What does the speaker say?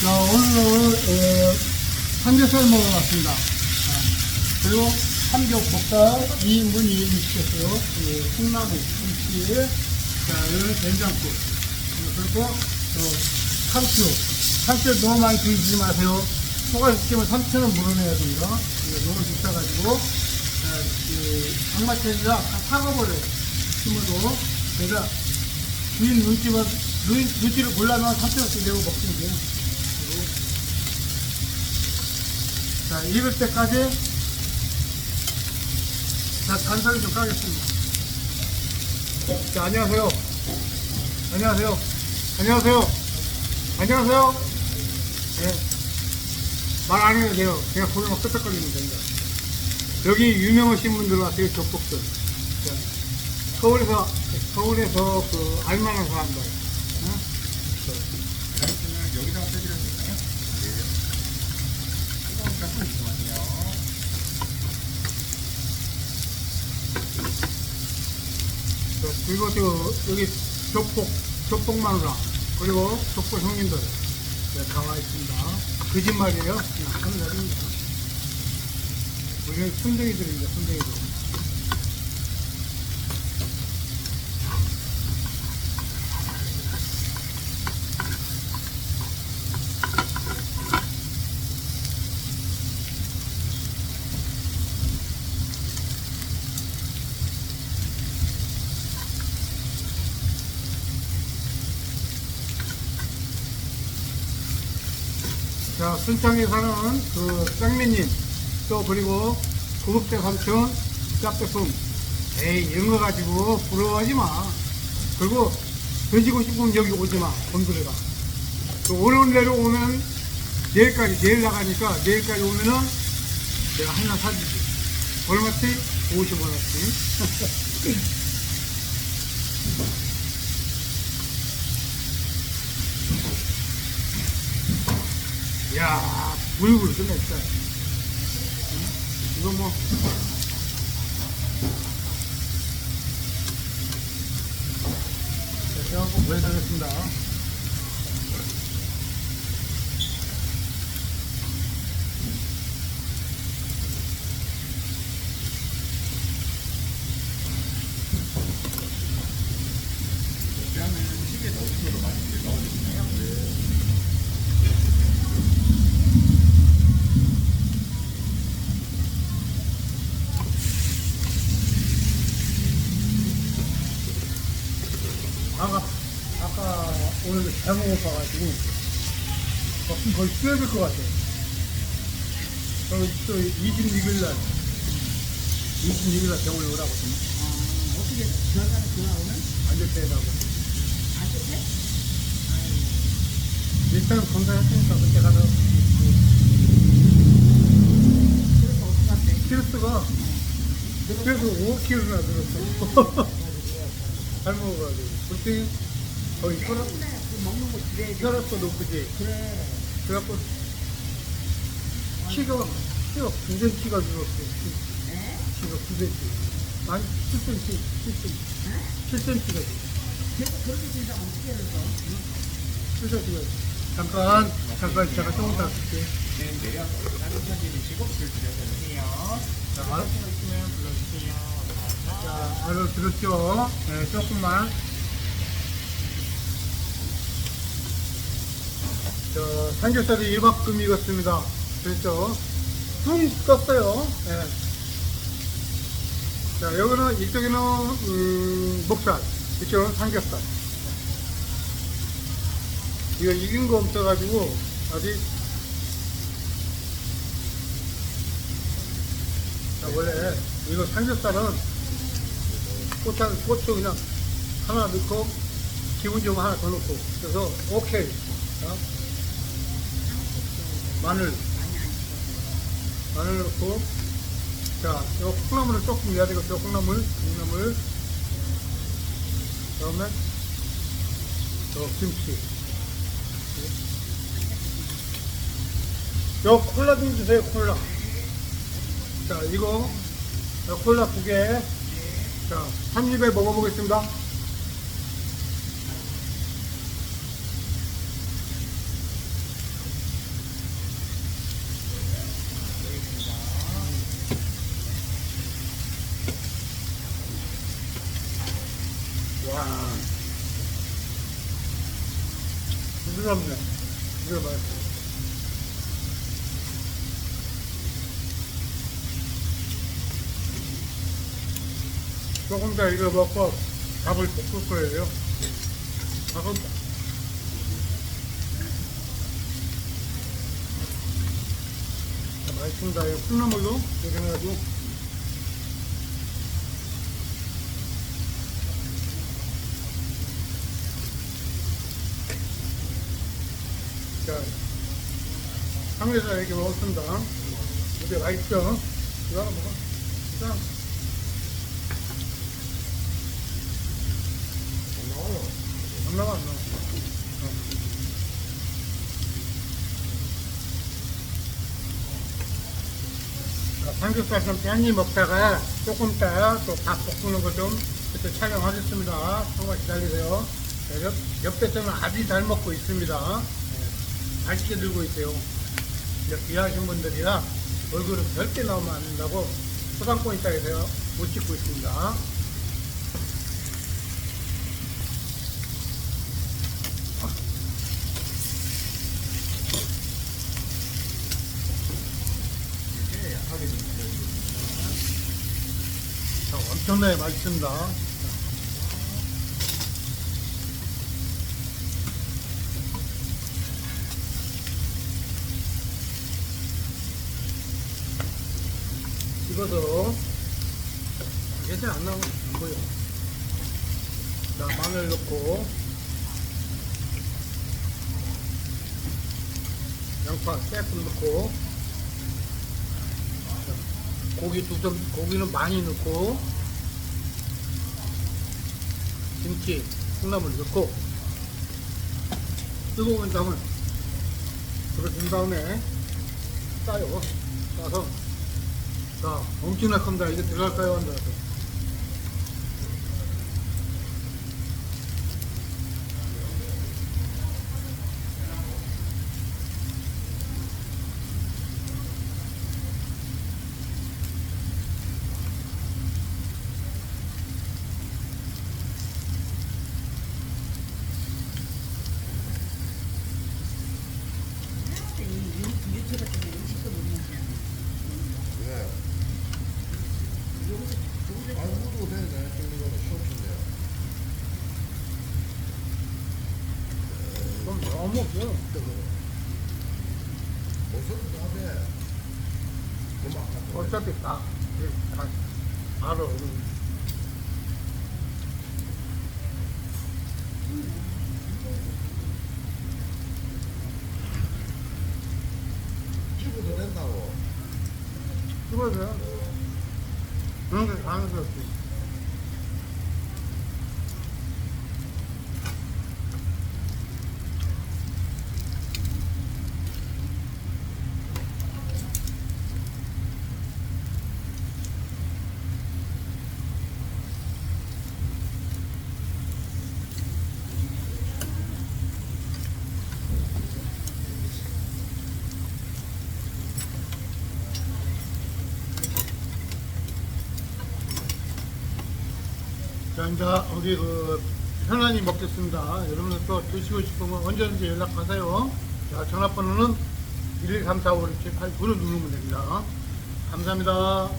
자, 오늘은, 어, 삼겹살 먹으러 왔습니다. 아, 그리고 삼겹볶음 2인분 2인분 시켰어요. 그, 콩나물, 김치, 자, 여기는 된장국. 어, 그리고, 어, 상추. 상추 너무 많이 드시지 마세요. 소가 시키면 상추는 물어내야 됩니다. 이거 너무 비싸가지고. 자, 그, 장마철이라 다 사가버려요. 심어도. 그래서 주인 눈치만, 눈, 눈치를 골라면 상추를 내고 먹으면 돼요. 그리고 자, 익을 때까지 자, 간장을 좀 까겠습니다. 자, 안녕하세요. 안녕하세요. 안녕하세요. 안녕하세요. 예. 말안 해도 돼요. 그냥 보면 끄떡거리면 됩니다. 여기 유명하신 분들 왔어요, 족복들. 자, 서울에서, 서울에서 그, 알만한 사람들. 응? 여기다가 빼드려도 될까요? 네. 뜨거우니까 잠시만요. 자, 그리고 저, 여기 족복, 족복 마누라, 그리고 족복 형님들 네, 나와 있습니다. 거짓말이에요. 그냥 하는 말입니다. 우리는 순둥이들입니다, 순둥이들. 자, 순창에 사는 그 짱미님, 또 그리고 구급대 삼촌, 짭대품. 에이, 이런 거 가지고 부러워하지 마. 그리고 드시고 싶으면 여기 오지 마. 그 오늘 내려오면 내일까지, 내일 나가니까 내일까지 오면은 내가 하나 사주지. 얼마치? 50원어치. 이야, 불불 끝냈다. 응? 이거 뭐. 자, 제가 한번 보여드리겠습니다. 그러면 시계 넣으시로 많이 넣어주시나요? 아까, 아까 오늘 잘못 먹어가지고, 어, 거의 쓰러질 것 같아. 그리고 또 26일 날, 26일 날 병원에 오라고. 아, 어떻게 전화를 전화 오면 안될 때라고. 안 좋대? 일단 검사했으니까 그때 가서 그래서 어떡한데? 키로수가 그래서 5kg나 늘었어. 잘 먹어가지고. 그때 거의 혈압, 먹는 거 줄여야지. 혈압도 높으지. 그래. 그래갖고 키가, 키가 9cm가 늘었어. 에? 키가 9cm. 아니, 7cm, 7cm. 7cm가 그래서 그렇게 된다 어떻게 해서? 7cm가 잠깐, 잠깐, 잠깐 조금 더 할게. 네, 내려서 다른 편집이시고 글 드려주세요. 자, 거 있으면 불러주세요. 자, 알아들었죠? 네, 조금만. 저, 삼겹살이 1박금 익었습니다. 됐죠? 퉁 떴어요. 네. 자, 여기는, 이쪽에는, 음, 목살. 이쪽은 삼겹살. 이거 익은 거 없어가지고, 아직. 자, 원래, 이거 삼겹살은 고추, 고추 그냥 하나 넣고 기분 좋으면 하나 더 넣고. 그래서 오케이. 자, 마늘. 마늘 넣고. 자 이거 콩나물을 조금 넣어야 되겠죠 콩나물 콩나물. 그다음에 저 김치. 요 콜라 좀 주세요 콜라. 자 이거 요 콜라 두 개 자, 한 입에 먹어보겠습니다. 와. 부드럽네. 이거 맛있어. 조금 더 이거 먹고 밥을 볶을 거예요. 밥은 자, 맛있습니다. 이거 콩나물로 이렇게 해가지고 자, 한국에서 이렇게 먹었습니다. 이게 맛있죠? 이거 먹어. 자, 안 나와, 안 나와. 자, 삼겹살 좀 짠히 먹다가 조금 있따 또밥 볶는 거 좀 그때 촬영하겠습니다. 조금만 기다리세요. 자, 옆, 옆에서는 아주 잘 먹고 있습니다. 네, 맛있게 들고 있어요. 귀하신 분들이라 얼굴은 절대 나오면 안 된다고 소상권 있다 해서 못 찍고 있습니다. 자, 엄청나게 맛있습니다. 집어서 예전 안 나오면 안 보여. 자, 마늘 넣고 양파 조금 넣고 자, 고기 두 점, 고기는 많이 넣고 김치, 콩나물 넣고 뜨거운 잠을 불어준 다음에 싸요. 싸서 자, 엄청나 큽니다. 이게 들어갈까요? 안 들어갈까요? 이 유튜브 때문에 음식도 못 먹잖아. 왜? 아니, 먹어도 되네. 찍는 거는 쇼츠인데. 그럼 너무 없어요. 무슨 답에 그만 갖고. 어차피 다, 다, 알아. 찍어도 된다고. 찍어줘요. 그런 게 자연스 자, 이제 우리 그 편안히 먹겠습니다. 여러분들 또 드시고 싶으면 언제든지 연락하세요. 자, 전화번호는 1 2 3 4 5 6 7 8 9를 누르면 됩니다. 감사합니다.